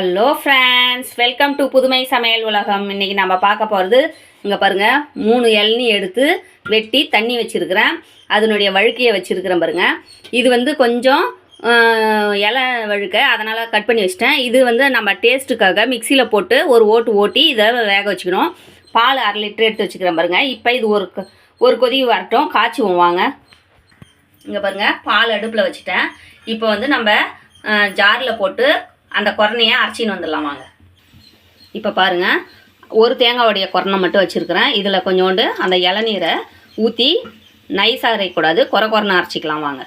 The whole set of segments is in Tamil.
ஹலோ ஃப்ரெண்ட்ஸ் வெல்கம் டு புதுமை சமையல் உலகம் இன்றைக்கி நம்ம பார்க்க போகிறது இங்கே பாருங்கள் மூணு இளநி எடுத்து வெட்டி தண்ணி வச்சுருக்கிறேன். அதனுடைய வழுக்கையை வச்சுருக்கிறேன் பாருங்கள் இது வந்து கொஞ்சம் இலை வழுக்க அதனால் கட் பண்ணி வச்சிட்டேன். இது வந்து நம்ம டேஸ்ட்டுக்காக மிக்சியில் போட்டு ஒரு ஓட்டு ஓட்டி இதை வேக வச்சுக்கணும். பால் அரை லிட்டர் எடுத்து வச்சுக்கிறேன் பாருங்கள் இப்போ இது ஒரு ஒரு கொதி வரட்டும். காய்ச்சுவோம் வாங்க. இங்கே பாருங்கள் பால் அடுப்பில் வச்சுட்டேன். இப்போ வந்து நம்ம ஜாரில் போட்டு அந்த குரணையை அரைச்சின்னு வந்துடலாம் வாங்க. இப்போ பாருங்கள் ஒரு தேங்காவுடைய குரணை மட்டும் வச்சுருக்கிறேன். இதில் கொஞ்சோண்டு அந்த இளநீரை ஊற்றி நைஸாக அரைக்கூடாது குறை குறைன்னு அரைச்சிக்கலாம் வாங்க.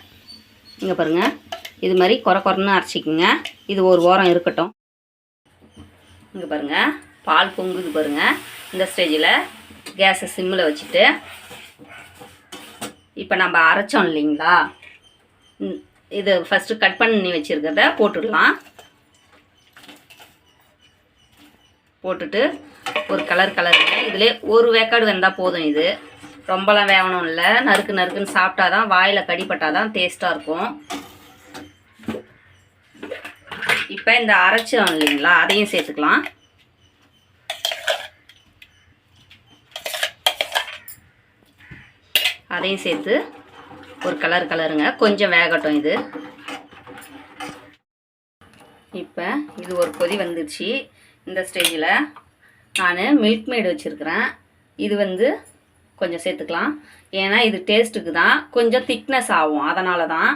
இங்கே பாருங்கள் இது மாதிரி குறை குறைன்னு அரைச்சிக்கோங்க. இது ஒரு ஓரம் இருக்கட்டும். இங்கே பாருங்கள் பால் பொங்குது பாருங்கள் இந்த ஸ்டேஜில் கேஸை சிம்மில் வச்சுட்டு இப்போ நம்ம அரைச்சோம் இல்லைங்களா? இது ஃபஸ்ட்டு கட் பண்ணி வச்சுருக்கிறத போட்டுடலாம். போட்டுட்டு ஒரு கலர் கலருங்க இதிலே ஒரு வேக்காடு வெந்தால் போதும் இது. ரொம்பலாம் வேகணும் இல்லை. நறுக்கு நறுக்குன்னு சாப்பிட்டா தான் வாயில் கடிப்பட்டால் தான் டேஸ்ட்டாக இருக்கும். இப்போ இந்த அரைச்சோம் இல்லைங்களா? அதையும் சேர்த்துக்கலாம். அதையும் சேர்த்து ஒரு கலர் கலருங்க கொஞ்சம் வேகட்டும் இது. இப்போ இது ஒரு கொதி வந்துடுச்சு இந்த ஸ்டேஜில் நான் மில்க் மேடு வச்சுருக்கிறேன். இது வந்து கொஞ்சம் சேர்த்துக்கலாம். ஏன்னா இது டேஸ்ட்டுக்கு தான் கொஞ்சம் திக்னஸ் ஆகும். அதனால தான்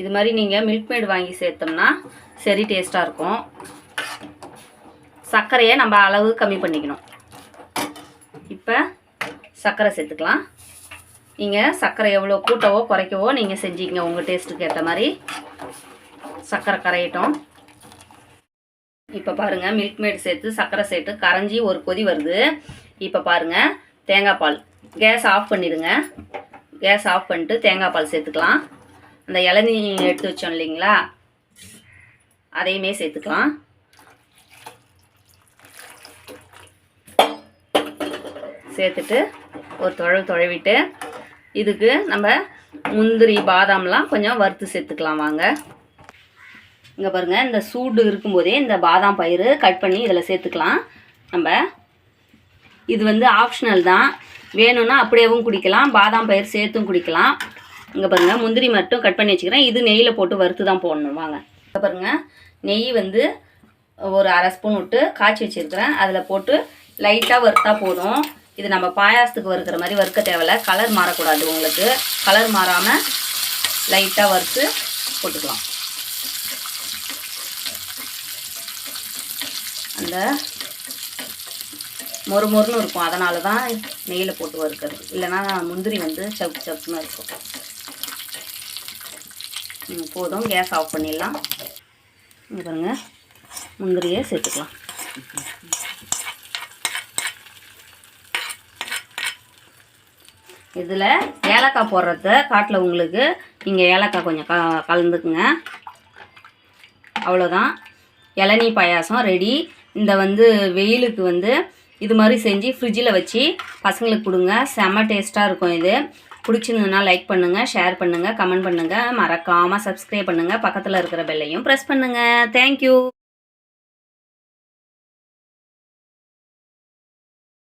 இது மாதிரி நீங்கள் மில்க் மேடு வாங்கி சேர்த்தோம்னா சரி டேஸ்ட்டாக இருக்கும். சர்க்கரையை நம்ம அளவு கம்மி பண்ணிக்கணும். இப்போ சர்க்கரை சேர்த்துக்கலாம். நீங்கள் சர்க்கரை எவ்வளோ கூட்டவோ குறைக்கவோ நீங்கள் செஞ்சிக்கங்க உங்கள் டேஸ்ட்டுக்கு ஏற்ற மாதிரி. சர்க்கரை கரையட்டும். இப்போ பாருங்கள் மில்க் மேட் சேர்த்து சர்க்கரை சேர்த்து கரைஞ்சி ஒரு கொதி வருது. இப்போ பாருங்கள் தேங்காய் பால். கேஸ் ஆஃப் பண்ணிடுங்க. கேஸ் ஆஃப் பண்ணிட்டு தேங்காய் பால் சேர்த்துக்கலாம். அந்த இளநீ எடுத்து வச்சோம் இல்லைங்களா? அதையுமே சேர்த்துக்கலாம். சேர்த்துட்டு ஒரு துழவு துழவிட்டு இதுக்கு நம்ம முந்திரி பாதாம்லாம் கொஞ்சம் வறுத்து சேர்த்துக்கலாம் வாங்க. இங்கே பாருங்கள் இந்த சூடு இருக்கும்போதே இந்த பாதாம் பயிறு கட் பண்ணி இதில் சேர்த்துக்கலாம். நம்ம இது வந்து ஆப்ஷனல் தான். வேணும்னா அப்படியேவும் குடிக்கலாம் பாதாம் பயிர் சேர்த்தும் குடிக்கலாம். இங்கே பாருங்கள் முந்திரி மட்டும் கட் பண்ணி வச்சுக்கிறேன். இது நெய்யில் போட்டு வறுத்து தான் போடணும். வாங்க. இங்கே பாருங்கள் நெய் வந்து ஒரு அரை ஸ்பூன் விட்டு காய்ச்சி வச்சுருக்கிறேன். அதில் போட்டு லைட்டாக வறுத்தா போதும். இது நம்ம பாயாசத்துக்கு வறுக்கிற மாதிரி வறுக்க தேவையில்ல. கலர் மாறக்கூடாது உங்களுக்கு. கலர் மாறாமல் லைட்டாக வறுத்து போட்டுக்கலாம். அந்த மொறு மொறுன்னு இருக்கும். அதனால தான் நெய்யில் போட்டு வறுக்கிறது. இல்லைன்னா முந்திரி வந்து சப்பு சப்புன்னு இருக்கும். ம், போதும். கேஸ் ஆஃப் பண்ணிடலாம். இங்க பாருங்க. முந்திரியை சேர்த்துக்கலாம். இதில் ஏலக்காய் போடுறத. காட்டில் உங்களுக்கு நீங்கள் ஏலக்காய் கொஞ்சம் க கலந்துக்குங்க. அவ்வளோதான் இளநீ பாயாசம் ரெடி. இந்த வந்து வெயிலுக்கு வந்து இது மாதிரி செஞ்சு ஃப்ரிட்ஜில் வச்சு பசங்களுக்கு கொடுங்க. செம டேஸ்ட்டாக இருக்கும் இது. பிடிச்சிருந்ததுன்னா லைக் பண்ணுங்கள் ஷேர் பண்ணுங்கள் கமெண்ட் பண்ணுங்கள் மறக்காமல் சப்ஸ்கிரைப் பண்ணுங்கள் பக்கத்தில் இருக்கிற பெல்லையும் ப்ரெஸ் பண்ணுங்கள் தேங்க்யூ